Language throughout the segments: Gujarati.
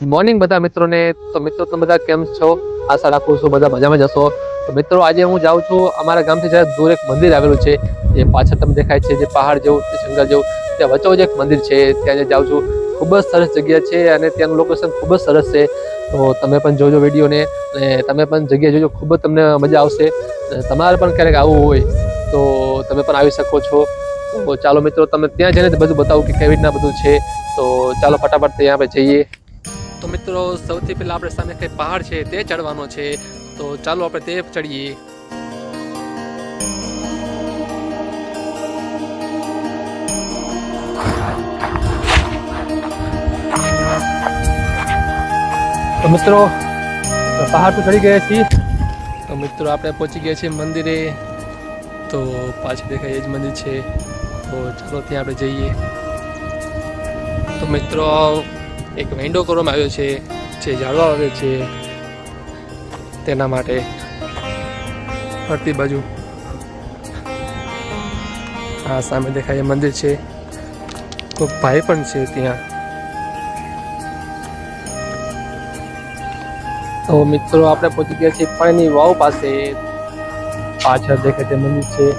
મોર્નિંગ બધા મિત્રોને, તો મિત્રો તમે બધા કેમ છો? આશા રાખું છું બધા મજામાં જશો તો મિત્રો, આજે હું જાઉં છું અમારા ગામથી જરા દૂર એક મંદિર આવેલું છે, જે પાછળ તમને દેખાય છે, જે પહાડ જેવું જંગલ જેવું, ત્યાં વચ્ચે એક મંદિર છે, ત્યાં જાઉં છું. ખૂબ જ સરસ જગ્યા છે અને ત્યાંનું લોકેશન ખૂબ જ સરસ છે. તો તમે પણ જોજો વિડીયોને અને તમે પણ જગ્યા જોજો, ખૂબ જ તમને મજા આવશે. તમારે પણ ક્યારેક આવવું હોય, તો તમે પણ આવી શકો છો. તો ચાલો મિત્રો તમે ત્યાં જઈને બધું બતાવું કે કેવી રીતના બધું છે. તો ચાલો ફટાફટ ત્યાં આપણે જઈએ. મિત્રો, સૌથી પહેલા આપણે સામે કઈ પહાડ છે તે ચડવાનો છે. તો ચાલો આપણે તે ચડીએ. તો મિત્રો પહાડ તો ચડી ગયા છીએ. તો મિત્રો, આપણે પહોંચી ગયા છીએ મંદિરે. તો પાછળ દેખાય એ જ મંદિર છે. તો ચાલો ત્યાં આપણે જઈએ. તો મિત્રો એક વિન્ડો કરવામાં આવ્યો છે, જે જાળવા આવે છે. તેના માટે ફરતી બાજુ આ સામે દેખાય મંદિર છે. ખૂબ ભાઈ પણ છે ત્યાં. તો મિત્રો, આપણે પહોંચી ગયા છીએ પાણીની વાવ પાસે. પાછળ દેખાય તે મંદિર છે.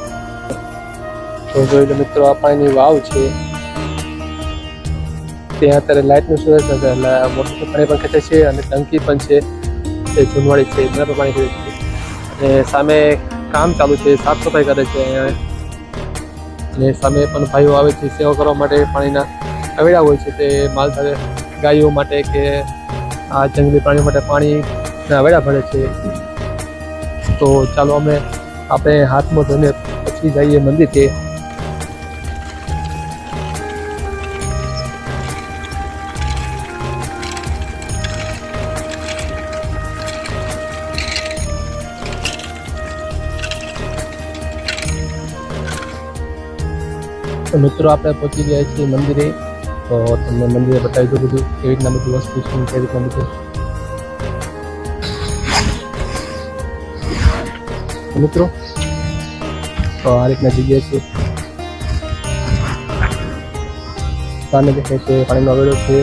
તો જોઈ લો મિત્રો, આ પાણીની વાવ છે. ત્યાં અત્યારે લાઇટનું સુરત છે એટલે મોટું પાણી પણ ખેંચે છે અને ટંકી પણ છે તે જૂનવાળી છે તેના પાણી ખેંચે છે. અને સામે કામ ચાલુ છે, સાફ સફાઈ કરે છે અને સામે પણ ભાઈઓ આવે છે, સેવા કરવા માટે પાણીના અવેડા હોય છે, તે માલ સાથે ગાયો માટે કે આ જંગલી પ્રાણીઓ માટે પાણીના અવેડા ભરે છે. તો ચાલો અમે આપણે હાથમાં ધોઈને પછી જઈએ મંદિરે તો મિત્રો, આપણે પહોંચી ગયા છીએ મંદિરે. તો તમને મંદિરે બતાવી દઉં બધું કેવી રીતના બધું વસ્તુ છે કેવી રીતના બધું. મિત્રો, તો આ રીતના જગ્યા છે. સામે દેખાય છે, પાણીનો અવેડો છે.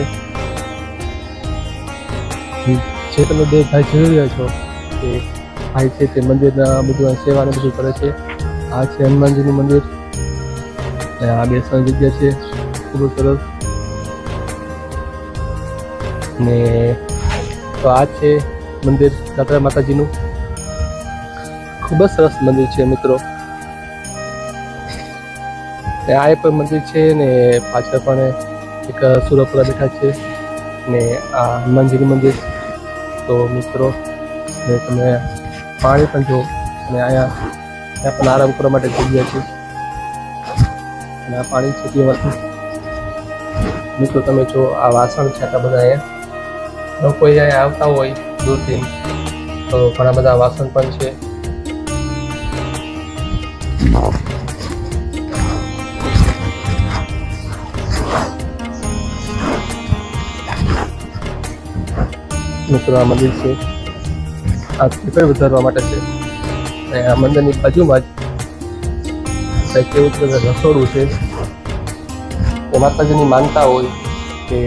જે તમે બે ભાઈ જોઈ રહ્યા છો તે ભાઈ છે તે મંદિરના બધું સેવાને બધું કરે છે. આ છે હનુમાનજીનું મંદિર. અને આ બેસવાની જગ્યા છે. ખૂબ સરસ. ને તો આ છે મંદિર દાદરા માતાજીનું. ખૂબ જ સરસ મંદિર છે મિત્રો. આ પણ મંદિર છે ને પાછળ પણ એક સુરપુરા બેઠા છે. ને આ હનુમાનજીનું મંદિર. તો મિત્રો, ને તમે પાણી પણ જો. અને અહીંયા ત્યાં પણ આરામ કરવા માટે જગ્યા છે. આ પાણી છે પીવાનું મિત્રો, તમે જો આ વાસણ છે આટલા બધા અહીંયા લોકો આવતા હોય દૂરથી, તો ઘણા બધા વાસણ પણ છે. મિત્રો, આ મંદિર છે. આ પીપળ વધારવા માટે છે. આ મંદિરની બાજુમાં જ એવું છે? રસોડું છે? એ માતાજીની માનતા હોય કે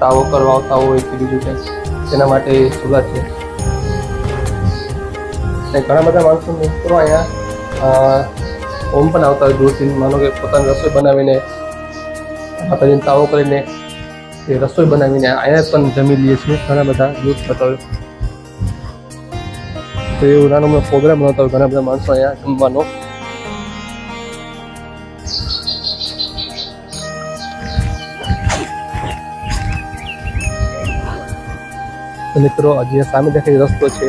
તાવો કરવા આવતા હોય કે બીજું કંઈ, તેના માટે સુગા છે. અને ઘણા બધા માણસો મિત્રો અહીંયા ઓમ પણ આવતા હોય દૂરથી. માનો કે પોતાની રસોઈ બનાવીને માતાજીને તાવો કરીને એ રસોઈ બનાવીને અહીંયા પણ જમી લઈએ છીએ ઘણા બધા દૂર થતા હોય. તો એવું નાનો પ્રોગ્રામ બનાવતા હોય ઘણા બધા માણસો અહીંયા જમવાનો. મિત્રો જે સામે દેખાય રસ્તો છે,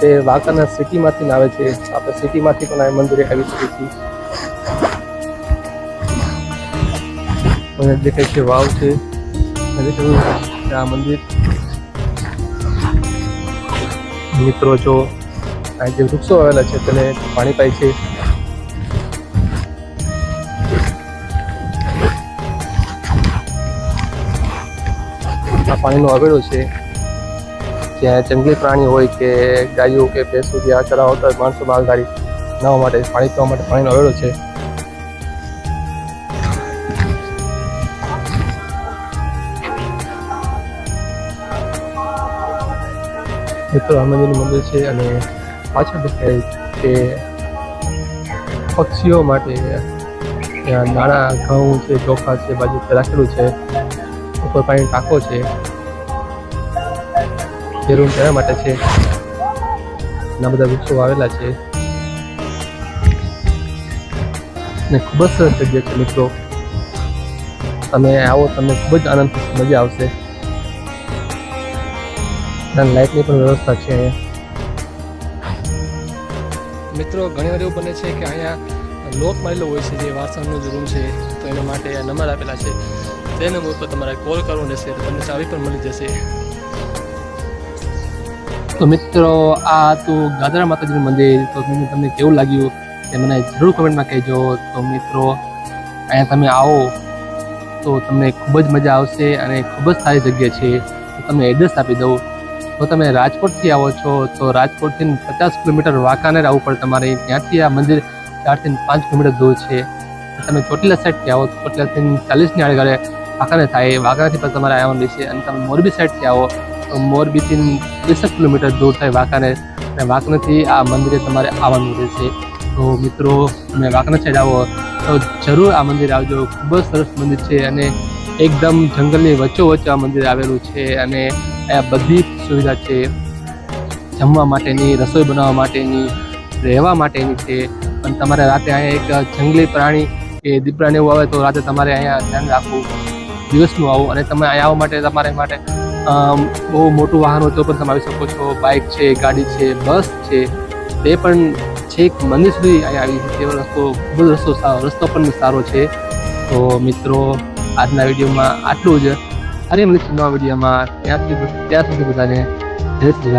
તે વાંકાના સિટીમાંથી આવે છે. આપણે સિટીમાંથી પણ આ મંદિરે આવી શકીએ છીએ. અને દેખાય છે વાવ છે. આ મંદિર. મિત્રો, જો આ જે વૃક્ષો આવેલા છે, તેને પાણી પાય છે. આ પાણીનો અવેડો છે. ત્યાં જંગલી પ્રાણી હોય કે ગાયો કે ભેંસું જે આ આવતા હોય, માણસો માલધારી ના માટે, પાણી પીવા માટે પાણીનો અવેડો છે. મિત્રો હનુમાનજીનું મંદિર છે અને પાછળ દેખાય કે પક્ષીઓ માટે ત્યાં નાણાં ઘઉં છે, ચોખા છે, બાજુ રાખેલું છે. ઉપર પાણી ટાંકો છે. જે રૂમ માટે છે. ઘણા બધા વૃક્ષો આવેલા છે. ને ખૂબ જ સરસ જગ્યા છે મિત્રો. તમે આવો, તમને ખૂબ જ આનંદ મજા આવશે. લાઇટની પણ વ્યવસ્થા છે અહીંયા. મિત્રો, ઘણી વાર એવું બને છે કે અહીંયા લોક મારેલો હોય છે, જે વાસણનો જ રૂમ છે, તો એના માટે નંબર આપેલા છે. તે નંબર પર તમારે કોલ કરવો રહેશે તમને ચાવી પણ મળી જશે. તો મિત્રો, આ હતું ગાદરા માતાજીનું મંદિર. તો તમને કેવું લાગ્યું તે મને જરૂર કમેન્ટમાં કહેજો. તો મિત્રો, અહીંયા તમે આવો તો તમને ખૂબ જ મજા આવશે અને ખૂબ જ સારી જગ્યા છે. તમને એડ્રેસ આપી દઉં. તો તમે રાજકોટથી આવો છો, તો રાજકોટથી પચાસ કિલોમીટર વાંકાનેર આવવું પડે તમારે. ત્યાંથી આ મંદિર ચારથી પાંચ કિલોમીટર દૂર છે. તમે ચોટીલા સાઈડથી આવો ચોટીલાથી ચાલીસની આડે વાંકાને થાય. વાંકાનેરથી પછી તમારે આવવાનું રહેશે અને તમે મોરબી સાઈડથી આવો. મોરબીથી ત્રીસેક કિલોમીટર દૂર થાય વાંકાને અને વાંકનથી આ મંદિરે તમારે આવવાનું રહેશે. તો મિત્રો, તમે વાંકના સાઈડ આવો, તો જરૂર આ મંદિર આવજો. ખૂબ જ સરસ મંદિર છે અને એકદમ જંગલની વચ્ચોવચ્ચ આ મંદિર આવેલું છે અને અહીંયા બધી સુવિધા છે. જમવા માટેની, રસોઈ બનાવવા માટેની, રહેવા માટેની છે. પણ તમારે રાતે અહીંયા એક જંગલી પ્રાણી કે દીપડાને એવું આવે તો રાતે તમારે અહીંયા ધ્યાન રાખવું. દિવસનું આવું અને તમે અહીંયા આવવા માટે તમારે માટે બહુ મોટું વાહન હોય તો પણ તમે આવી શકો છો. બાઇક છે, ગાડી છે, બસ છે. તે પણ છેક મંદિર સુધી અહીંયા આવી છે. રસ્તો ખૂબ જ રસ્તો રસ્તો પણ સારો છે. તો મિત્રો, આજના વિડીયોમાં આટલું જ. અરે મળીશું નવા વિડીયોમાં. ત્યાંથી ત્યાં સુધી બધાને જય શ્રી